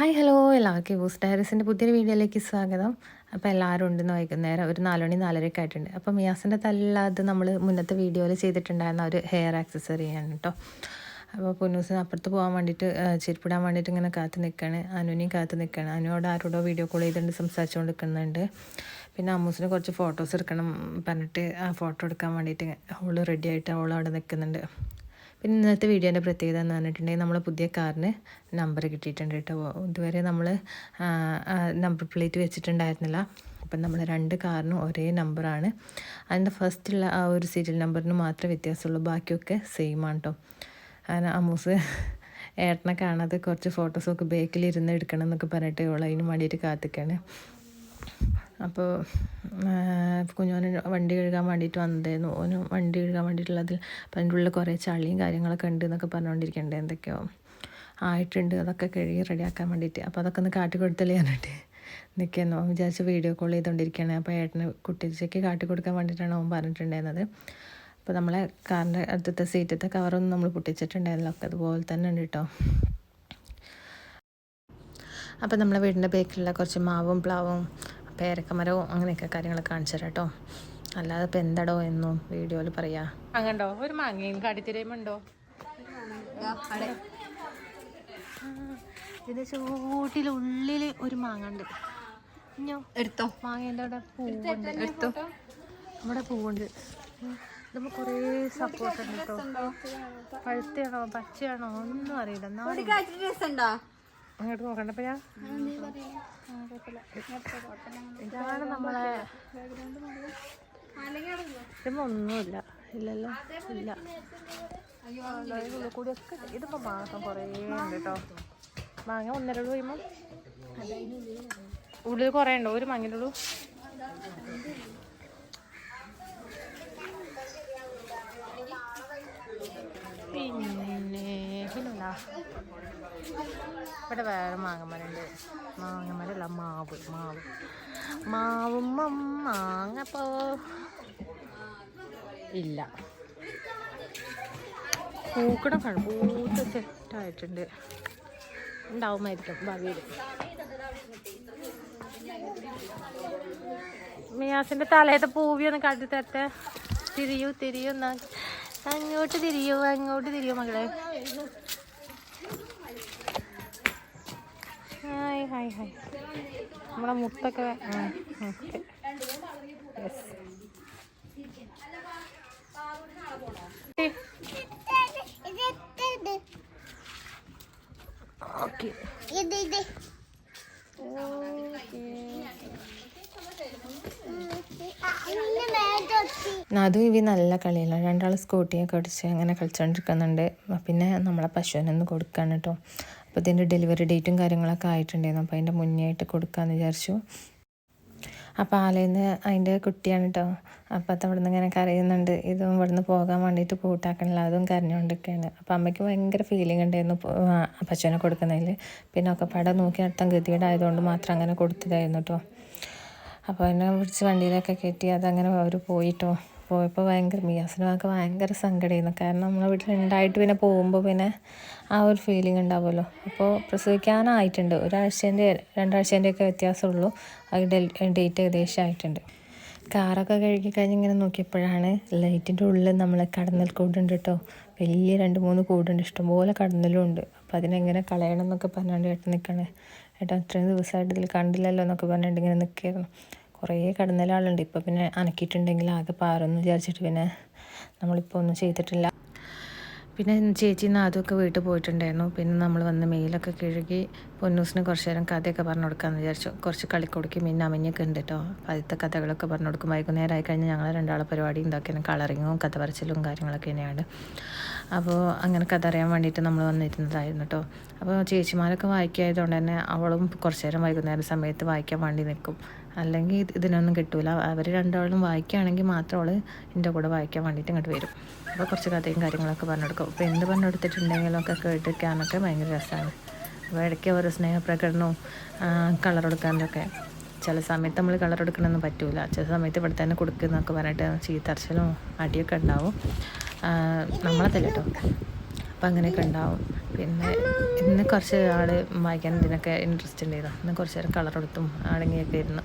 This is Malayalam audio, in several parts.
Hi hello. എല്ലാവർക്കും ബൂസ് ഡയറീസിന്റെ പുതിയൊരു വീഡിയോയിലേക്ക് സ്വാഗതം. അപ്പോൾ എല്ലാവരും ഉണ്ടെന്ന് വൈകുന്നേരം ഒരു നാലുമണി നാലരയൊക്കെ ആയിട്ടുണ്ട്. അപ്പോൾ മിയാസിന്റെ തല്ലാതെ നമ്മൾ മുന്നത്തെ വീഡിയോയിൽ ചെയ്തിട്ടുണ്ടായിരുന്ന ഒരു ഹെയർ ആക്സസറി ആണ് കേട്ടോ. അപ്പോൾ പൊന്നൂസിന് അപ്പുറത്ത് പോകാൻ വേണ്ടിയിട്ട് ചെരുപ്പിടാൻ വേണ്ടിയിട്ട് ഇങ്ങനെ കാത്ത് നിൽക്കുകയാണ് അനുവിനെയും കാത്ത് നിൽക്കുകയാണ് അനുവോട് ആരോടോ വീഡിയോ കോൾ ചെയ്തുകൊണ്ട് സംസാരിച്ചുകൊണ്ട് നിൽക്കുന്നുണ്ട് പിന്നെ അമ്മൂസിന് കുറച്ച് ഫോട്ടോസ് എടുക്കണം പറഞ്ഞിട്ട് ആ ഫോട്ടോ എടുക്കാൻ വേണ്ടിയിട്ട് അവൾ റെഡി ആയിട്ട് അവൾ അവിടെ നിൽക്കുന്നുണ്ട് പിന്നെ ഇന്നത്തെ വീഡിയോന്റെ പ്രത്യേകത എന്ന് പറഞ്ഞിട്ടുണ്ടെങ്കിൽ നമ്മൾ പുതിയ കാറിന് നമ്പർ കിട്ടിയിട്ടുണ്ട് കേട്ടോ. ഇതുവരെ നമ്മൾ നമ്പർ പ്ലേറ്റ് വെച്ചിട്ടുണ്ടായിരുന്നില്ല. അപ്പം നമ്മൾ രണ്ട് കാറിനും ഒരേ നമ്പറാണ് അതിന്റെ ഫസ്റ്റുള്ള ആ ഒരു സീരിയൽ നമ്പറിന് മാത്രമേ വ്യത്യാസമുള്ളൂ. ബാക്കിയൊക്കെ സെയിം ആണ് കേട്ടോ അങ്ങനെ അമ്മൂസ് ഏട്ടനെ കാണാതെ കുറച്ച് ഫോട്ടോസൊക്കെ ബേക്കിലിരുന്ന് എടുക്കണം എന്നൊക്കെ പറഞ്ഞിട്ട് അതിന് വേണ്ടിയിട്ട് കാത്തിക്കാണ്. അപ്പോൾ കുഞ്ഞോന് വണ്ടി കഴുകാൻ വേണ്ടിയിട്ട് വന്നതായിരുന്നു. ഓന് വണ്ടി കഴുകാൻ വേണ്ടിയിട്ടുള്ളതിൽ അപ്പം അതിന്റെ ഉള്ളിൽ കുറേ ചളിയും കാര്യങ്ങളൊക്കെ ഉണ്ട് എന്നൊക്കെ പറഞ്ഞുകൊണ്ടിരിക്കണ്ടേ എന്തൊക്കെയോ ആയിട്ടുണ്ട്. അതൊക്കെ കഴുകി റെഡിയാക്കാൻ വേണ്ടിയിട്ട് അപ്പോൾ അതൊക്കെ ഒന്ന് കാട്ടി കൊടുത്തല്ലേ പറഞ്ഞിട്ട് നിൽക്കുന്നു വിചാരിച്ച് വീഡിയോ കോൾ ചെയ്തുകൊണ്ടിരിക്കുകയാണ് അപ്പോൾ ഏട്ടന് കുട്ടിച്ചയ്ക്ക് കാട്ടി കൊടുക്കാൻ വേണ്ടിയിട്ടാണ് അവൻ പറഞ്ഞിട്ടുണ്ടായിരുന്നത്. അപ്പോൾ നമ്മളെ കാറിന്റെ അടുത്തത്തെ സീറ്റത്തെ കവറൊന്നും നമ്മൾ പൊട്ടിച്ചിട്ടുണ്ടായിരുന്നല്ലോ. ഒക്കെ അതുപോലെ തന്നെ ഉണ്ട് കേട്ടോ അപ്പോൾ നമ്മളെ വീടിന്റെ ബേക്കിലുള്ള കുറച്ച് മാവും പ്ലാവും പേരക്കമരവും അങ്ങനെയൊക്കെ കാര്യങ്ങൾ കാണിച്ചു തരാം കേട്ടോ. അല്ലാതെ ഇപ്പം എന്താടോ എന്നും വീഡിയോയിൽ പറയാ. അങ്ങണ്ടോ ഒരു മാങ്ങയും കാട്ടിത്തിരയുമുണ്ടോ ഇത് ചൂട്ടിലുള്ളിൽ ഒരു മാങ്ങ ഉണ്ട് എടുത്തോ. മാങ്ങേന്റെ അവിടെ പൂവുണ്ട്. എടുത്തോ നമ്മുടെ പൂവുണ്ട്. നമ്മൾ കുറേ സപ്പോർട്ട് ഉണ്ട് കേട്ടോ. പഴുത്തയാണോ പച്ചയാണോ ഒന്നും അറിയില്ല. അങ്ങോട്ട് നോക്കണ്ടപ്പോ ഞാൻ ഇതാണ് നമ്മളെ ഇതിപ്പോ ഒന്നുമില്ല. ഇല്ലല്ലോ. ഇല്ല. കൂടി ഒക്കെ ഇതിപ്പോ മാസം കുറേ ഉണ്ട് കേട്ടോ മാങ്ങ ഒന്നര ഉള്ളൂ കഴിയുമ്പോ. ഉള്ളിൽ കുറേ ഉണ്ടോ? ഒരു ഉള്ളൂ. പിന്നെ പിന്നെന്താ? ഇവിടെ വേറെ മാങ്ങമരണ്ട്. മാങ്ങമരല്ല മാവ് മാവ്. മാവും മാങ്ങപ്പോ ഇല്ല. പൂക്കട കാണും പൂത്ത് സെറ്റായിട്ടുണ്ട്. ഉണ്ടാവുമായിരിക്കും ഭാവിയിൽ. മിയാസിന്റെ തലയത്തെ പൂവി ഒന്ന് കാട്ടി തരട്ടെ? തിരിയൂ തിരിയൂ അങ്ങോട്ട് തിരിയൂ അങ്ങോട്ട് തിരിയൂ മകളെ. ഹായ് ഹായ് ഹായ് നമ്മുടെ മുത്തൊക്കെ ഓക്കെ. യെസ് ഓക്കെ അതും ഇവ നല്ല കളിയല്ല രണ്ടാൾ സ്കൂട്ടിയൊക്കെ അടിച്ച് അങ്ങനെ കളിച്ചുകൊണ്ടിരിക്കുന്നുണ്ട് പിന്നെ നമ്മളെ പശുവിനൊന്ന് കൊടുക്കാൻ കേട്ടോ അപ്പോൾ ഇതിന്റെ ഡെലിവറി ഡേറ്റും കാര്യങ്ങളൊക്കെ ആയിട്ടുണ്ടായിരുന്നു. അപ്പോൾ അതിന്റെ മുന്നേ ആയിട്ട് കൊടുക്കാമെന്ന് വിചാരിച്ചു. അപ്പോൾ ആലയിന്ന് അതിന്റെ കുട്ടിയാണ് കേട്ടോ അപ്പോൾ അത് അവിടെ നിന്ന് ഇങ്ങനെ കരയുന്നുണ്ട്. ഇതും നിന്ന് പോകാൻ വേണ്ടിയിട്ട് കൂട്ടാക്കണില്ല അതും കരഞ്ഞുകൊണ്ടിരിക്കുകയാണ് അപ്പോൾ അമ്മയ്ക്ക് ഭയങ്കര ഫീലിംഗ് ഉണ്ടായിരുന്നു പശുവിനെ കൊടുക്കുന്നതിൽ പിന്നെ ഒക്കെ പടം നോക്കി നടത്താൻ ഗതികേടായതുകൊണ്ട് മാത്രം അങ്ങനെ കൊടുത്തതായിരുന്നു കേട്ടോ അപ്പോൾ എന്നെ പിടിച്ച് വണ്ടിയിലൊക്കെ കയറ്റി അതങ്ങനെ അവർ പോയിട്ടോ പോയപ്പോൾ ഭയങ്കര മിയാസിനൊക്കെ ഭയങ്കര സങ്കടമായിരുന്നു കാരണം നമ്മളെ വീട്ടിൽ ഉണ്ടായിട്ട് പിന്നെ പോകുമ്പോൾ പിന്നെ ആ ഒരു ഫീലിംഗ് ഉണ്ടാവുമല്ലോ. അപ്പോൾ പ്രസവിക്കാനായിട്ടുണ്ട്. ഒരാഴ്ചേന്റെ രണ്ടാഴ്ചേന്റെ ഒക്കെ വ്യത്യാസമുള്ളൂ. അത് ഡേറ്റ് ഏകദേശം ആയിട്ടുണ്ട്. കാറൊക്കെ കഴുകി കഴിഞ്ഞ് ഇങ്ങനെ നോക്കിയപ്പോഴാണ് ലൈറ്റിന്റെ ഉള്ളിൽ നമ്മൾ കടന്നൽ കൂടുണ്ട് കേട്ടോ. വലിയ രണ്ട് മൂന്ന് കൂടുണ്ട്. ഇഷ്ടംപോലെ കടന്നലും ഉണ്ട്. അപ്പോൾ അതിനെങ്ങനെ കളയണം എന്നൊക്കെ പറഞ്ഞുകൊണ്ട് ഏട്ടൻ നിൽക്കണേ. ഏട്ടാ അത്രയും ദിവസമായിട്ട് ഇതിൽ കണ്ടില്ലല്ലോ എന്നൊക്കെ പറഞ്ഞുകൊണ്ട് ഇങ്ങനെ നിൽക്കുകയായിരുന്നു. കുറേ കടന്നലാളുണ്ട്. ഇപ്പോൾ പിന്നെ അനക്കിയിട്ടുണ്ടെങ്കിൽ ആകെ പാറെന്ന് വിചാരിച്ചിട്ട് പിന്നെ നമ്മളിപ്പോൾ ഒന്നും ചെയ്തിട്ടില്ല. പിന്നെ ചേച്ചി നാദുമൊക്കെ വീട്ടിൽ പോയിട്ടുണ്ടായിരുന്നു. പിന്നെ നമ്മൾ വന്ന് മെയിലൊക്കെ കഴുകി പൊന്നൂസിന് കുറച്ച് നേരം കഥയൊക്കെ പറഞ്ഞു കൊടുക്കാമെന്ന് വിചാരിച്ചു. കുറച്ച് കളിക്കൊടുക്കും പിന്നെ അമഞ്ഞൊക്കെ ഉണ്ട് കേട്ടോ ആദ്യത്തെ കഥകളൊക്കെ പറഞ്ഞു കൊടുക്കും. വൈകുന്നേരം ആയി കഴിഞ്ഞാൽ ഞങ്ങൾ രണ്ടാളെ പരിപാടി ഇതൊക്കെയാണ്. കളറിങ്ങും കഥ പറച്ചിലും കാര്യങ്ങളൊക്കെ തന്നെയാണ്. അപ്പോൾ അങ്ങനെ കഥ അറിയാൻ വേണ്ടിയിട്ട് നമ്മൾ വന്നിരുന്നതായിരുന്നു കേട്ടോ അപ്പോൾ ചേച്ചിമാരൊക്കെ വായിക്കായതുകൊണ്ട് തന്നെ അവളും കുറച്ച് നേരം വൈകുന്നേരം സമയത്ത് വായിക്കാൻ വേണ്ടി നിൽക്കും അല്ലെങ്കിൽ ഇതിനൊന്നും കിട്ടൂല. അവർ രണ്ടാളും വായിക്കുകയാണെങ്കിൽ മാത്രം അവൾ എന്റെ കൂടെ വായിക്കാൻ വേണ്ടിയിട്ട് ഇങ്ങോട്ട് വരും. അപ്പോൾ കുറച്ച് കഥയും കാര്യങ്ങളൊക്കെ പറഞ്ഞു കൊടുക്കും അപ്പോൾ എന്ത് പറഞ്ഞു കൊടുത്തിട്ടുണ്ടെങ്കിലും ഒക്കെ കേട്ടിരിക്കാനൊക്കെ ഭയങ്കര രസമാണ് അപ്പോൾ ഇടയ്ക്ക് ഓരോ സ്നേഹപ്രകടനവും കളർ കൊടുക്കാനൊക്കെ. ചില സമയത്ത് നമ്മൾ കളർ എടുക്കണമെന്ന് പറ്റൂല. ചില സമയത്ത് ഇവിടെ തന്നെ കൊടുക്കുന്നൊക്കെ പറഞ്ഞിട്ട് ചീത്തറച്ചിലും അടിയൊക്കെ ഉണ്ടാവും. നമ്മളതല്ല കേട്ടോ. അപ്പം അങ്ങനെയൊക്കെ ഉണ്ടാവും. പിന്നെ ഇന്ന് കുറച്ച് ആൾ വായിക്കാൻ ഇതിനൊക്കെ ഇൻട്രസ്റ്റ് ഉണ്ടായിരുന്നു ഇന്ന് കുറച്ച് നേരം കളർ എടുത്തും അടങ്ങിയൊക്കെ ഇരുന്നു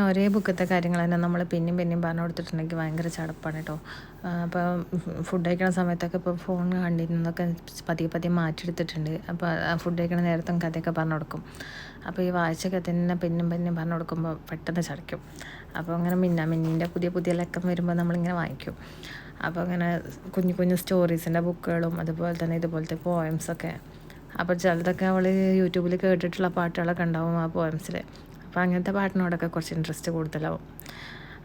പിന്നെ ഒരേ ബുക്കത്തെ കാര്യങ്ങൾ തന്നെ നമ്മൾ പിന്നെയും പിന്നെയും പറഞ്ഞു കൊടുത്തിട്ടുണ്ടെങ്കിൽ ഭയങ്കര ചടപ്പാണ് കേട്ടോ. അപ്പോൾ ഫുഡ് കഴിക്കണ സമയത്തൊക്കെ ഇപ്പോൾ ഫോൺ കണ്ടിരുന്നതൊക്കെ പതിയെ പതിയെ മാറ്റിയെടുത്തിട്ടുണ്ട്. അപ്പോൾ ഫുഡ് കഴിക്കണ നേരത്തും കഥയൊക്കെ പറഞ്ഞു കൊടുക്കും. അപ്പോൾ ഈ വായിച്ചൊക്കെ തന്നെ പിന്നും പിന്നെയും പറഞ്ഞു കൊടുക്കുമ്പോൾ പെട്ടെന്ന് ചടയ്ക്കും. അപ്പോൾ അങ്ങനെ മിന്ന മിന്നിന്റെ പുതിയ പുതിയ ലക്കം വരുമ്പോൾ നമ്മളിങ്ങനെ വായിക്കും. അപ്പോൾ അങ്ങനെ കുഞ്ഞു കുഞ്ഞു സ്റ്റോറീസിന്റെ ബുക്കുകളും അതുപോലെ തന്നെ ഇതുപോലത്തെ പോയംസൊക്കെ അപ്പോൾ ചിലതൊക്കെ അവൾ യൂട്യൂബിൽ കേട്ടിട്ടുള്ള പാട്ടുകളൊക്കെ ഉണ്ടാവും ആ പോയംസിൽ അപ്പോൾ അങ്ങനത്തെ പാട്ടിനോടൊക്കെ കുറച്ച് ഇൻട്രസ്റ്റ് കൂടുതലാവും.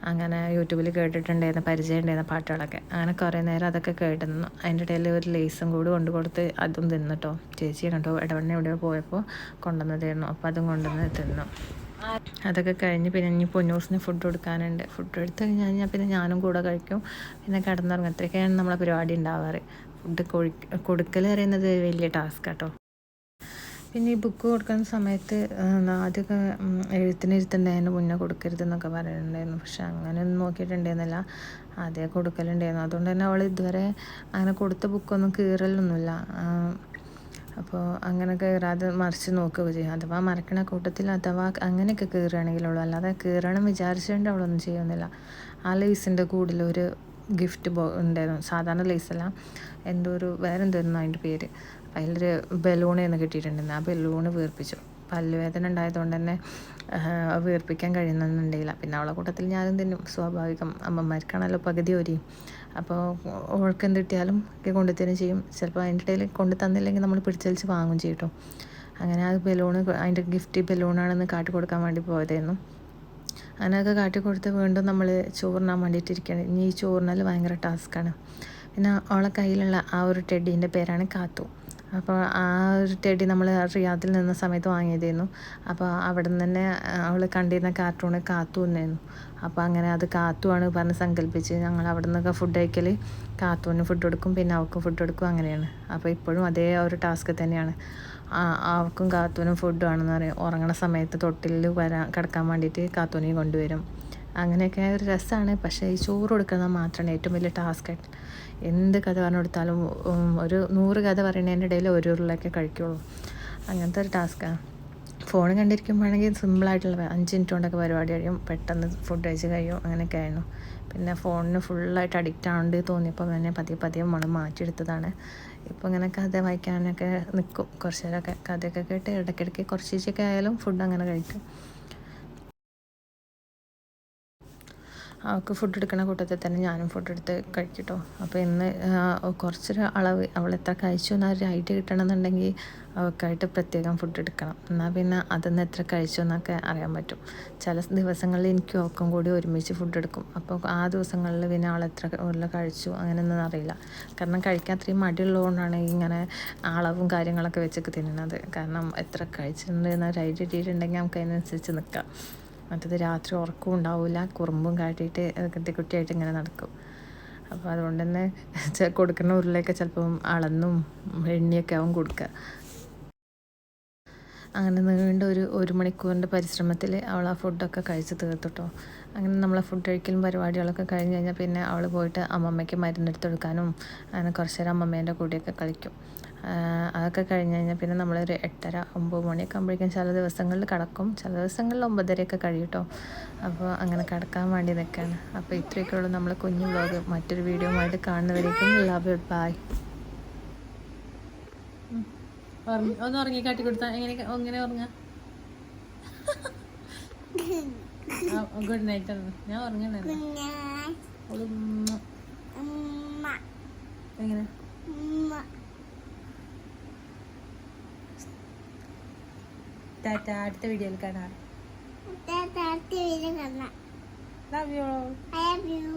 അങ്ങനെ യൂട്യൂബിൽ കേട്ടിട്ടുണ്ടായിരുന്ന പരിചയം ഉണ്ടായിരുന്ന പാട്ടുകളൊക്കെ. അങ്ങനെ കുറേ നേരം അതൊക്കെ കേട്ടിരുന്നു. അതിന്റെ ഇടയിൽ ഒരു ലേസും കൂടി കൊണ്ടു കൊടുത്ത് അതും തിന്നിട്ടോ ചേച്ചി കണ്ടോ ഇടവണ്ണ എവിടെയോ പോയപ്പോൾ കൊണ്ടുവന്നതായിരുന്നു അപ്പോൾ അതും കൊണ്ടുവന്ന് തിന്നു. അതൊക്കെ കഴിഞ്ഞ് പിന്നെ ഇനി പൊന്നൂസിന് ഫുഡ് കൊടുക്കാനുണ്ട്. ഫുഡ് എടുത്ത് കഴിഞ്ഞ് കഴിഞ്ഞാൽ പിന്നെ ഞാനും കൂടെ കഴിക്കും. പിന്നെ കിടന്നുറങ്ങും. ഇത്രയൊക്കെയാണ് നമ്മളെ പരിപാടി ഉണ്ടാവാറ്. ഫുഡ് കൊടുക്കൽ പറയുന്നത് വലിയ ടാസ്ക് കേട്ടോ പിന്നെ ഈ ബുക്ക് കൊടുക്കുന്ന സമയത്ത് ആദ്യമൊക്കെ എഴുത്തിനിരുത്തുണ്ടായതിന് മുന്നേ കൊടുക്കരുതെന്നൊക്കെ പറയുന്നുണ്ടായിരുന്നു പക്ഷെ അങ്ങനെ ഒന്നും നോക്കിയിട്ടുണ്ടായിരുന്നില്ല. ആദ്യമേ കൊടുക്കലുണ്ടായിരുന്നു. അതുകൊണ്ട് തന്നെ അവൾ ഇതുവരെ അങ്ങനെ കൊടുത്ത ബുക്കൊന്നും കീറലൊന്നുമില്ല. അപ്പോൾ അങ്ങനെ കയറാതെ മറിച്ച് നോക്കുകയൊക്കെ ചെയ്യും. അഥവാ മറക്കണ കൂട്ടത്തിൽ അഥവാ അങ്ങനെയൊക്കെ കീറുകയാണെങ്കിലുള്ളൂ അല്ലാതെ കീറണം വിചാരിച്ചുകൊണ്ട് അവളൊന്നും ചെയ്യുന്നില്ല. ആ ലേസിന്റെ കൂടുതൽ ഒരു ഗിഫ്റ്റ് ബോ ഉണ്ടായിരുന്നു സാധാരണ ലേസല്ല എന്തോ ഒരു വേറെന്തോ എന്തായിരുന്നു അതിന്റെ പേര്. അതിലൊരു ബലൂണെന്ന് കിട്ടിയിട്ടുണ്ടായിരുന്നു. ആ ബലൂണ് വീർപ്പിച്ചു. പല്ലുവേദന ഉണ്ടായതുകൊണ്ട് തന്നെ വീർപ്പിക്കാൻ കഴിയുന്നുണ്ടായില്ല പിന്നെ അവളെ കൂട്ടത്തിൽ ഞാനും തിന്നും. സ്വാഭാവികം അമ്മമാർക്കാണല്ലോ പകുതി ഒരിയും അപ്പോൾ ഓൾക്ക് എന്ത് കിട്ടിയാലും കൊണ്ടുത്തരും ചെയ്യും. ചിലപ്പോൾ അതിന്റെ ഇടയിൽ കൊണ്ടു തന്നില്ലെങ്കിൽ നമ്മൾ പിടിച്ചലിച്ച് വാങ്ങും ചെയ്യും അങ്ങനെ ആ ബലൂണ് അതിന്റെ ഗിഫ്റ്റ് ബലൂണാണെന്ന് കാട്ടി കൊടുക്കാൻ വേണ്ടി പോയതായിരുന്നു. അങ്ങനെയൊക്കെ കാട്ടി കൊടുത്ത് വീണ്ടും നമ്മൾ ചോറിനാൻ വേണ്ടിയിട്ട് ഇരിക്കുകയാണ്. ഇനി ഈ ചോറിനാൽ ഭയങ്കര ടാസ്ക്കാണ് പിന്നെ അവളെ കയ്യിലുള്ള ആ ഒരു ടെഡീന്റെ പേരാണ് കാത്തു. അപ്പോൾ ആ ഒരു ടെഡി നമ്മൾ റിയാദിൽ നിന്ന സമയത്ത് വാങ്ങിയതായിരുന്നു അപ്പോൾ അവിടെ നിന്ന് തന്നെ അവൾ കണ്ടിരുന്ന കാർട്ടൂണ് കാത്തു എന്നായിരുന്നു അപ്പോൾ അങ്ങനെ അത് കാത്തുവാണ് പറഞ്ഞ് സങ്കല്പിച്ച് ഞങ്ങൾ അവിടെ നിന്നൊക്കെ ഫുഡ് കഴിക്കൽ കാത്തുവിന് ഫുഡ് കൊടുക്കും പിന്നെ അവൾക്കും ഫുഡ് കൊടുക്കും അങ്ങനെയാണ്. അപ്പോൾ ഇപ്പോഴും അതേ ഒരു ടാസ്ക് തന്നെയാണ്. അവൾക്കും കാത്തുവിനും ഫുഡ് വേണമെന്ന് പറയും. ഉറങ്ങണ സമയത്ത് തൊട്ടിലിൽ വരാൻ കിടക്കാൻ വേണ്ടിയിട്ട് കാത്തുവിനെയും കൊണ്ടുവരും. അങ്ങനെയൊക്കെ ഒരു രസമാണ്. പക്ഷേ ഈ ചോറ് കൊടുക്കുന്നത് മാത്രമാണ് ഏറ്റവും വലിയ ടാസ്ക് എന്ത് കഥ പറഞ്ഞു കൊടുത്താലും ഒരു നൂറ് കഥ പറയുന്നതിന്റെ ഇടയിൽ ഒരു ഉരുളൊക്കെ കഴിക്കുള്ളൂ. അങ്ങനത്തെ ഒരു ടാസ്ക്കാണ് ഫോൺ കണ്ടിരിക്കുമ്പോഴാണെങ്കിൽ സിമ്പിളായിട്ടുള്ള അഞ്ച് മിനിറ്റ് കൊണ്ടൊക്കെ പരിപാടി കഴിയും. പെട്ടെന്ന് ഫുഡ് കഴിച്ച് കഴിയും. അങ്ങനെയൊക്കെ ആയിരുന്നു. പിന്നെ ഫോണിന് ഫുള്ളായിട്ട് അഡിക്റ്റ് ആവേണ്ടി തോന്നിയപ്പോൾ തന്നെ പതിയെ പതിയെ മണം മാറ്റിയെടുത്തതാണ്. ഇപ്പോൾ ഇങ്ങനെ കഥ വായിക്കാനൊക്കെ നിൽക്കും കുറച്ച് നേരമൊക്കെ കഥയൊക്കെ കേട്ട് ഇടയ്ക്കിടയ്ക്ക് കുറച്ചൊക്കെ ആയാലും ഫുഡ് അങ്ങനെ കഴിക്കും. അവൾക്ക് ഫുഡ് എടുക്കുന്ന കൂട്ടത്തിൽ തന്നെ ഞാനും ഫുഡ് എടുത്ത് കഴിക്കട്ടോ. അപ്പോൾ ഇന്ന് കുറച്ചൊരു അളവ് അവൾ എത്ര കഴിച്ചു എന്നൊരു ഐഡിയ കിട്ടണമെന്നുണ്ടെങ്കിൽ അവൾക്കായിട്ട് പ്രത്യേകം ഫുഡ് എടുക്കണം. എന്നാൽ പിന്നെ അതിന്ന് എത്ര കഴിച്ചു എന്നൊക്കെ അറിയാൻ പറ്റും. ചില ദിവസങ്ങളിൽ എനിക്ക് അവൾക്കും കൂടി ഒരുമിച്ച് ഫുഡ് എടുക്കും. അപ്പോൾ ആ ദിവസങ്ങളിൽ പിന്നെ അവൾ എത്ര ഉള്ള കഴിച്ചു അങ്ങനെയൊന്നും അറിയില്ല. കാരണം കഴിക്കാൻ അത്രയും മടിയുള്ളതുകൊണ്ടാണ് ഇങ്ങനെ അളവും കാര്യങ്ങളൊക്കെ വെച്ചൊക്കെ തിന്നുന്നത് കാരണം എത്ര കഴിച്ചിട്ടുണ്ട് എന്നൊരു ഐഡിയ കിട്ടിയിട്ടുണ്ടെങ്കിൽ നമുക്ക് അതിനനുസരിച്ച് നിൽക്കാം. മറ്റത് രാത്രി ഉറക്കവും ഉണ്ടാവില്ല കുറുമ്പും കാട്ടിയിട്ട് കുട്ടിയായിട്ട് ഇങ്ങനെ നടക്കും. അപ്പോൾ അതുകൊണ്ട് തന്നെ കൊടുക്കുന്ന ഉരുളയൊക്കെ ചിലപ്പം അളന്നും എണ്ണിയൊക്കെ ആവും കൊടുക്കുക അങ്ങനെ നീണ്ട ഒരു ഒരു മണിക്കൂറിന്റെ പരിശ്രമത്തിൽ അവൾ ആ ഫുഡൊക്കെ കഴിച്ച് തീർത്തുട്ടോ. അങ്ങനെ നമ്മളെ ഫുഡ് കഴിക്കലും പരിപാടികളൊക്കെ കഴിഞ്ഞ് കഴിഞ്ഞാൽ പിന്നെ അവൾ പോയിട്ട് അമ്മമ്മയ്ക്ക് മരുന്നെടുത്ത് കൊടുക്കാനും അങ്ങനെ കുറച്ച് നേരം അമ്മമ്മേന്റെ കൂടെയൊക്കെ കളിക്കും. അതൊക്കെ കഴിഞ്ഞ് കഴിഞ്ഞാൽ പിന്നെ നമ്മളൊരു എട്ടര ഒമ്പത് മണിയൊക്കെ ആകുമ്പോഴേക്കും ചില ദിവസങ്ങളിൽ കിടക്കും. ചില ദിവസങ്ങളിൽ ഒമ്പതരയൊക്കെ കഴിയും കേട്ടോ അപ്പോൾ അങ്ങനെ കിടക്കാൻ വേണ്ടി നിൽക്കുകയാണ് അപ്പോൾ ഇത്രയൊക്കെ ഉള്ളൂ നമ്മളെ കുഞ്ഞു വ്ലോഗ് മറ്റൊരു വീഡിയോ ആയിട്ട് കാണുന്നവരേക്കും ലവ് ബൈ ഒന്ന് ഉറങ്ങി കാട്ടി കൊടുത്താ. എങ്ങനെ എങ്ങനെ ഉറങ്ങാ? ഗുഡ് നൈറ്റ് ഞാൻ ഉറങ്ങണേ എങ്ങനെ? ടാറ്റ അടുത്ത വീഡിയോയിൽ കാണാം. Love you I love you.